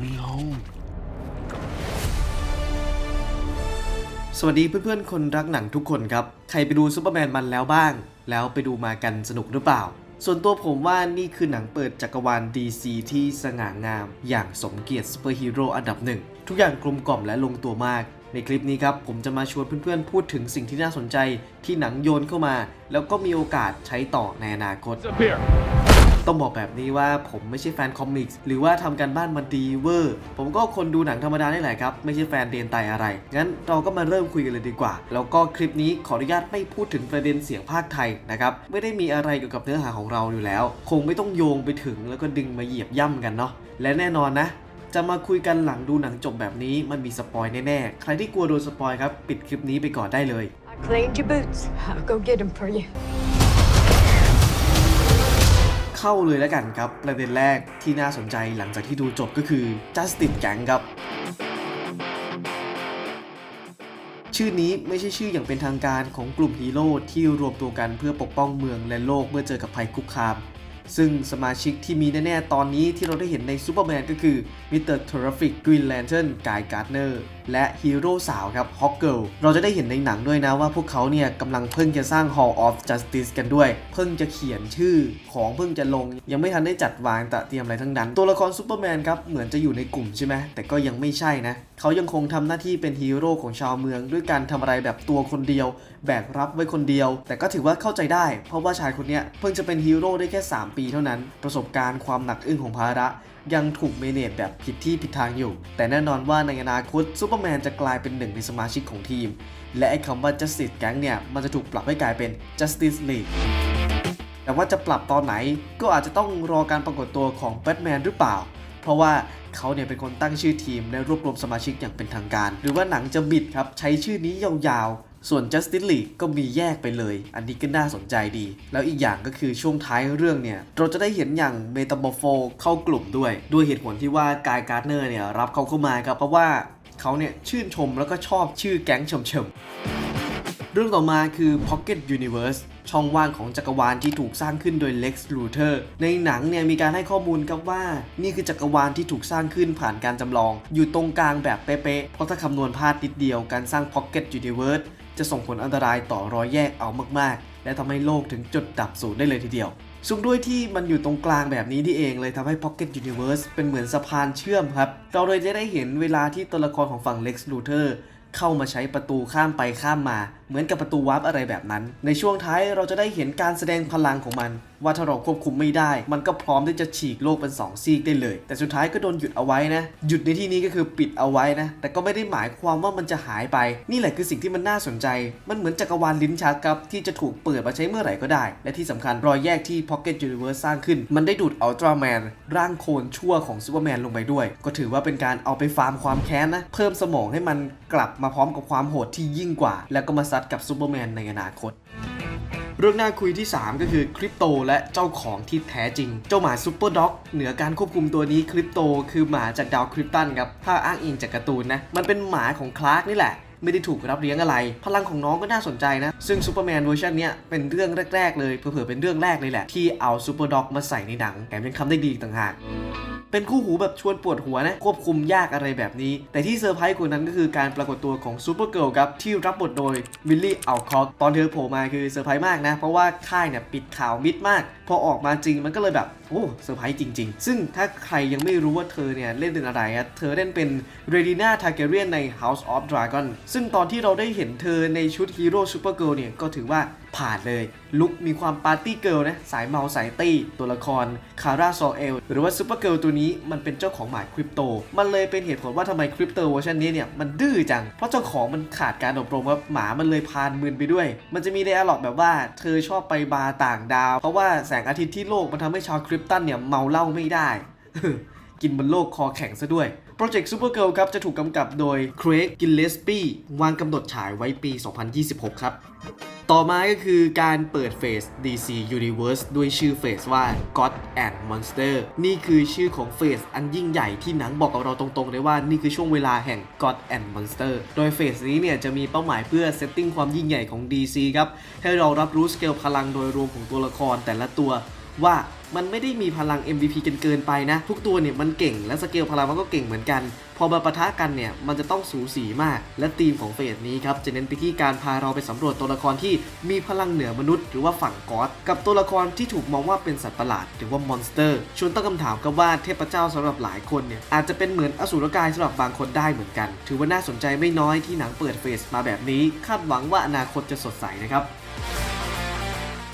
Way Home สวัสดีเพื่อนๆ คนรักหนังทุกคนครับ ใครไปดูซูเปอร์แมนมันแล้วบ้าง แล้วไปดูมากันสนุกหรือเปล่า ส่วนตัวผมว่านี่คือหนังเปิดจักรวาล DC ที่สง่างาม อย่างสมเกียรติซูเปอร์ฮีโร่อันดับหนึ่ง ทุกอย่างกลมกล่อมและลงตัวมาก ในคลิปนี้ครับ ผมจะมาชวนเพื่อนๆ พูดถึงสิ่งที่น่าสนใจที่หนังโยนเข้ามา แล้วก็มีโอกาสใช้ต่อในอนาคต Up here ต้องบอกแบบนี้ว่าผมไม่ใช่แฟนคอมิกส์หรือว่าทำการบ้านมาดีเวอร์ ผมก็คนดูหนังธรรมดานี่แหละครับ ไม่ใช่แฟนเดนไตอะไร งั้นเราก็มาเริ่มคุยกันเลยดีกว่า แล้วก็คลิปนี้ขออนุญาตไม่พูดถึงประเด็นเสียงภาคไทยนะครับ ไม่ได้มีอะไรเกี่ยวกับเนื้อหาของเราอยู่แล้ว คงไม่ต้องโยงไปถึงแล้วก็ดึงมาเหยียบย่ำกันเนาะ และแน่นอนนะจะมาคุยกันหลังดูหนังจบแบบนี้มันมีสปอยแน่ๆ ใครที่กลัวโดนสปอยครับ ปิดคลิปนี้ไปก่อนได้เลย I cleaned your boots. I'll go get them for you. เข้าเลยแล้วกันครับ ประเด็นแรกที่น่าสนใจหลังจากที่ดูจบก็คือ Justice Gang ครับ ชื่อนี้ไม่ใช่ชื่ออย่างเป็นทางการของกลุ่มฮีโร่ที่รวมตัวกันเพื่อปกป้องเมืองและโลกเมื่อเจอกับภัยคุกคาม ซึ่งสมาชิกที่มีแน่ ๆ ตอนนี้ที่เราได้เห็นในซูเปอร์แมนก็คือมิสเตอร์ทรฟิกกรีนแลนเทิร์นกายการ์เนอร์และฮีโร่สาวครับฮอกเกิลเราจะได้เห็นในหนังด้วยนะว่าพวกเขาเนี่ยกำลังเพิ่งจะสร้าง Hall of Justice กันด้วย เพิ่งจะเขียนชื่อของเพิ่งจะลง ยังไม่ทันได้จัดวางต่เตรียมอะไรทั้งนั้น ตัวละครซูเปอร์แมนครับ เหมือนจะอยู่ในกลุ่มใช่ไหมแต่ก็ยังไม่ใช่นะ เขายังคงทำหน้าที่เป็นฮีโร่ของชาวเมือง ด้วยการทำอะไรแบบตัวคนเดียว แบกรับไว้คนเดียว แต่ก็ถือว่าเข้าใจได้ เพราะว่าชายคนเนี้ยเพิ่งจะเป็นฮีโร่ได้แค่ 3ปีเท่านั้น ประสบการณ์ความหนักอึ้งของภาระ ยังถูกเมเนจแบบผิดที่ผิดทางอยู่ แต่แน่นอนว่าในอนาคตซูเปอร์แมนจะกลายเป็นหนึ่งในสมาชิกของทีม และไอ้คำว่า Justice Gang เนี่ย มันจะถูกปรับให้กลายเป็น Justice League แต่ว่าจะปรับตอนไหนก็อาจจะต้องรอการปรากฏตัวของแบทแมนหรือเปล่า เพราะว่าเขาเนี่ยเป็นคนตั้งชื่อทีมและรวบรวมสมาชิกอย่างเป็นทางการ หรือว่าหนังจะบิดครับใช้ชื่อนี้ยาว ส่วน Justice League ก็มีแยกไปเลย อันนี้ก็น่าสนใจดี แล้วอีกอย่างก็คือช่วงท้ายเรื่องเนี่ย เราจะได้เห็นอย่างเมตา m o r p h o เข้ากลุ่มด้วย ด้วยเหตุผลที่ว่ากายการ์เนอร์เนี่ยรับเขาเข้ามาครับเพราะว่าเขาเนี่ยชื่นชมแล้วก็ชอบชื่อแก๊งชมๆเรื่องต่อมาคือ Pocket Universe ช่องว่างของจักรวาลที่ถูกสร้างขึ้นโดย Lex Luthor ในหนังเนี่ยมีการให้ข้อมูลครับว่า นี่คือจักรวาลที่ถูกสร้างขึ้นผ่านการจำลอง อยู่ตรงกลางแบบเป๊ะๆ เพราะถ้าคำนวณพลาดนิดเดียวการสร้าง Pocket Universe จะส่งผลอันตรายต่อรอยแยกเอามากๆ และทำให้โลกถึงจุดดับสูญได้เลยทีเดียว ซึ่งด้วยที่มันอยู่ตรงกลางแบบนี้นี่เองเลยทำให้ Pocket Universe เป็นเหมือนสะพานเชื่อมครับ เราเลยจะได้เห็นเวลาที่ตัวละครของฝั่ง Lex Luthor เข้ามาใช้ประตูข้ามไปข้ามมา เหมือนกับประตูวาร์ปอะไรแบบนั้น ในช่วงท้ายเราจะได้เห็นการแสดงพลังของมัน ว่าถ้าเราควบคุมไม่ได้ มันก็พร้อมที่จะฉีกโลกเป็น 2 ซีกได้เลย แต่สุดท้ายก็โดนหยุดเอาไว้นะ หยุดในที่นี้ก็คือปิดเอาไว้นะ แต่ก็ไม่ได้หมายความว่ามันจะหายไป นี่แหละคือสิ่งที่มันน่าสนใจ มันเหมือนจักรวาลลิ้นชักครับที่จะถูกเปิดมาใช้เมื่อไหร่ก็ได้ และที่สำคัญรอยแยกที่ Pocket Universe สร้างขึ้น มันได้ดูดอัลตร้าแมนร่างโคลนชั่วของซูเปอร์แมนลงไปด้วย ก็ถือว่าเป็นการเอาไปฟาร์มความแค้นนะ เพิ่มสมองให้มันกลับมาพร้อมกับความโหดที่ยิ่งกว่า แล้วก็มาซัดกับซูเปอร์แมนในอนาคตเรื่องน่าคุยที่ 3 ก็คือคริปโตและเจ้าของที่แท้จริง เจ้าหมาซูเปอร์ด็อกเหนือการควบคุมตัวนี้คริปโตคือหมาจากดาวคริปตันครับ ถ้าอ้างอิงจากการ์ตูนนะ มันเป็นหมาของคลาร์กนี่แหละ ไม่ได้ถูกรับเลี้ยงอะไร พลังของน้องก็น่าสนใจนะ ซึ่งซูเปอร์แมนเวอร์ชันนี้เป็นเรื่องแรก ๆ เลยเผื่อๆเป็นเรื่องแรกเลยแหละที่เอาซูเปอร์ด็อกมาใส่ในหนังแถมยังทำได้ดีต่างหาก เป็นคู่หูแบบชวนปวดหัวนะ ควบคุมยากอะไรแบบนี้ แต่ที่เซอร์ไพรส์กว่านั้นก็คือการปรากฏตัวของซูเปอร์เกิลครับ ที่รับบทโดยวิลลี่อัลคอกตอนเธอโผล่มาคือเซอร์ไพรส์มากนะ เพราะว่าค่ายเนี่ยปิดข่าวมิดมาก พอออกมาจริงมันก็เลยแบบโอ้เซอร์ไพรส์จริง ๆ ซึ่งถ้าใครยังไม่รู้ว่าเธอเนี่ย เล่นเป็นอะไรอะเธอเล่นเป็นเรดิน่าทาเกเรียนใน House of Dragon ซึ่งตอนที่เราได้เห็นเธอในชุดฮีโร่ซูเปอร์เกิลเนี่ย ก็ถือว่าผ่านเลย ลุคมีความปาร์ตี้เกิลนะ สายเมาสายตี้ ตัวละครคาร่าซอเอลหรือว่าซูเปอร์เกิลตัวนี้มันเป็นเจ้าของหมายคริปโต มันเลยเป็นเหตุผลว่าทำไมคริปโตเวอร์ชันนี้เนี่ย มันดื้อจัง เพราะเจ้าของมันขาดการอบรมครับหมามันเลยพานมึนไปด้วย มันจะมีไดอะล็อกแบบว่าเธอชอบไปบาร์ต่างดาว เพราะว่าแสงอาทิตย์ที่โลกมันทำให้ชาวคริปตันเนี่ยเมาเหล้าไม่ได้ กินบนโลกคอแข็งซะด้วย โปรเจกต์ซูเปอร์เกิลครับจะถูกกำกับโดย Craig Gillespie วางกำหนดฉายไว้ปี 2026 ครับ ต่อมาก็คือการเปิดเฟส DC Universe ด้วยชื่อเฟสว่า God and Monster นี่คือชื่อของเฟสอันยิ่งใหญ่ที่หนังบอกกับเราตรงๆเลยว่านี่คือช่วงเวลาแห่ง God and Monster โดยเฟสนี้เนี่ยจะมีเป้าหมายเพื่อเซตติ้งความยิ่งใหญ่ของ DC ครับ ให้เรารับรู้สเกลพลังโดยรวมของตัวละครแต่ละตัว ว่ามันไม่ได้มีพลัง MVP กันเกินไปนะ ทุกตัวเนี่ยมันเก่งและสเกลพลังมันก็เก่งเหมือนกัน พอมาปะทะกันเนี่ย มันจะต้องสูสีมาก และธีมของเฟสนี้ครับจะเน้นไปที่การพาเราไปสำรวจตัวละครที่มีพลังเหนือมนุษย์หรือว่าฝั่งกอสกับตัวละครที่ถูกมองว่าเป็นสัตว์ประหลาดหรือว่ามอนสเตอร์ชวนตั้งคำถามครับว่าเทพเจ้าสำหรับหลายคนเนี่ยอาจจะเป็นเหมือนอสูรกายสำหรับบางคนได้เหมือนกัน ถือว่าน่าสนใจไม่น้อยที่หนังเปิดเฟสมาแบบนี้ คาดหวังว่าอนาคตจะสดใสนะครับ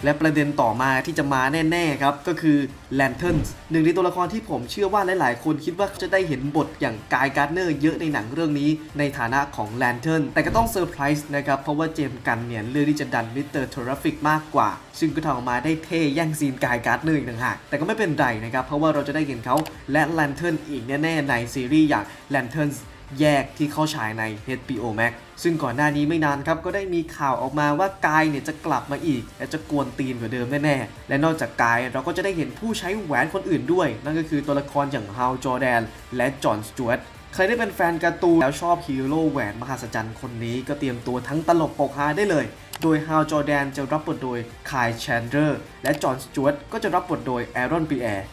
และประเด็นต่อมาที่จะมาแน่ๆครับ ก็คือ Lanterns หนึ่งในตัวละครที่ผมเชื่อว่าหลายๆ คนคิดว่าจะได้เห็นบทอย่างกายการ์เนอร์เยอะในหนังเรื่องนี้ในฐานะของ Lantern แต่ก็ต้องเซอร์ไพรส์นะครับ เพราะว่าเจมส์กันเนี่ยเลือกที่จะดันมิสเตอร์ทราฟิกมากกว่า ซึ่งก็ทำออกมาได้เท่แย่งซีนกายการ์เนอร์อีกต่างหากแต่ก็ไม่เป็นไรนะครับเพราะว่าเราจะได้เห็นเขาและ Lantern อีกแน่ๆในซีรีส์อย่าง Lanterns แยกที่เข้าฉายใน HBO Max ซึ่งก่อนหน้านี้ไม่นานครับ ก็ได้มีข่าวออกมาว่ากายเนี่ยจะกลับมาอีก และจะกวนตีนกว่าเดิมแน่ๆ และนอกจากกายเราก็จะได้เห็นผู้ใช้แหวนคนอื่นด้วย นั่นก็คือตัวละครอย่างฮาวจอแดน และจอห์นสจวตใครได้เป็นแฟนการ์ตูนแล้วชอบฮีโร่แหวนมหัศจรรย์คนนี้ก็เตรียมตัวทั้งตลกปกฮาได้เลย โดยฮาวจอแดนจะรับบทโดยคายแชนเดอร์และจอห์นสจวตก็จะรับบทโดยแอรอนปีแอร์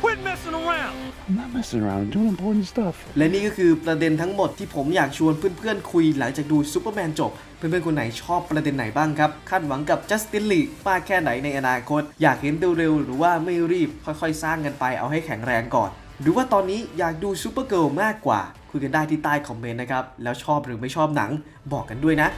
Quit messing around. I'm not messing around. Doing important stuff. และนี่ก็คือประเด็นทั้งหมดที่ผมอยากชวนเพื่อนๆ คุยหลังจากดูซูเปอร์แมนจบ เพื่อนๆ คนไหนชอบประเด็นไหนบ้างครับ คาดหวังกับ Justin League มากแค่ไหนในอนาคต อยากเห็นเร็วๆ หรือว่าไม่รีบค่อยๆ สร้างกันไปเอาให้แข็งแรงก่อน หรือว่าตอนนี้อยากดูซูเปอร์เกิลมากกว่า คุยกันได้ที่ใต้คอมเมนต์นะครับ แล้วชอบหรือไม่ชอบหนังบอกกันด้วยนะ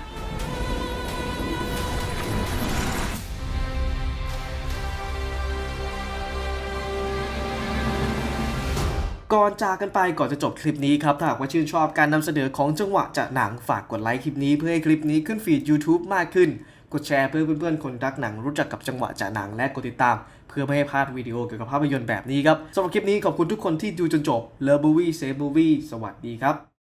ก่อนจากกันไปก่อนจะจบคลิปนี้ครับถ้าหากว่าชื่นชอบการนำเสนอของจังหวะจากหนังฝากกดไลค์คลิปนี้เพื่อให้คลิปนี้ขึ้นฟีด YouTube มากขึ้น กดแชร์เพื่อเพื่อนๆคนรักหนังรู้จักกับจังหวะจากหนังและกดติดตาม เพื่อไม่ให้พลาดวิดีโอเกี่ยวกับภาพยนตร์แบบนี้ครับสำหรับคลิปนี้ขอบคุณทุกคนที่ดูจนจบ Love Movie Save Movie สวัสดีครับ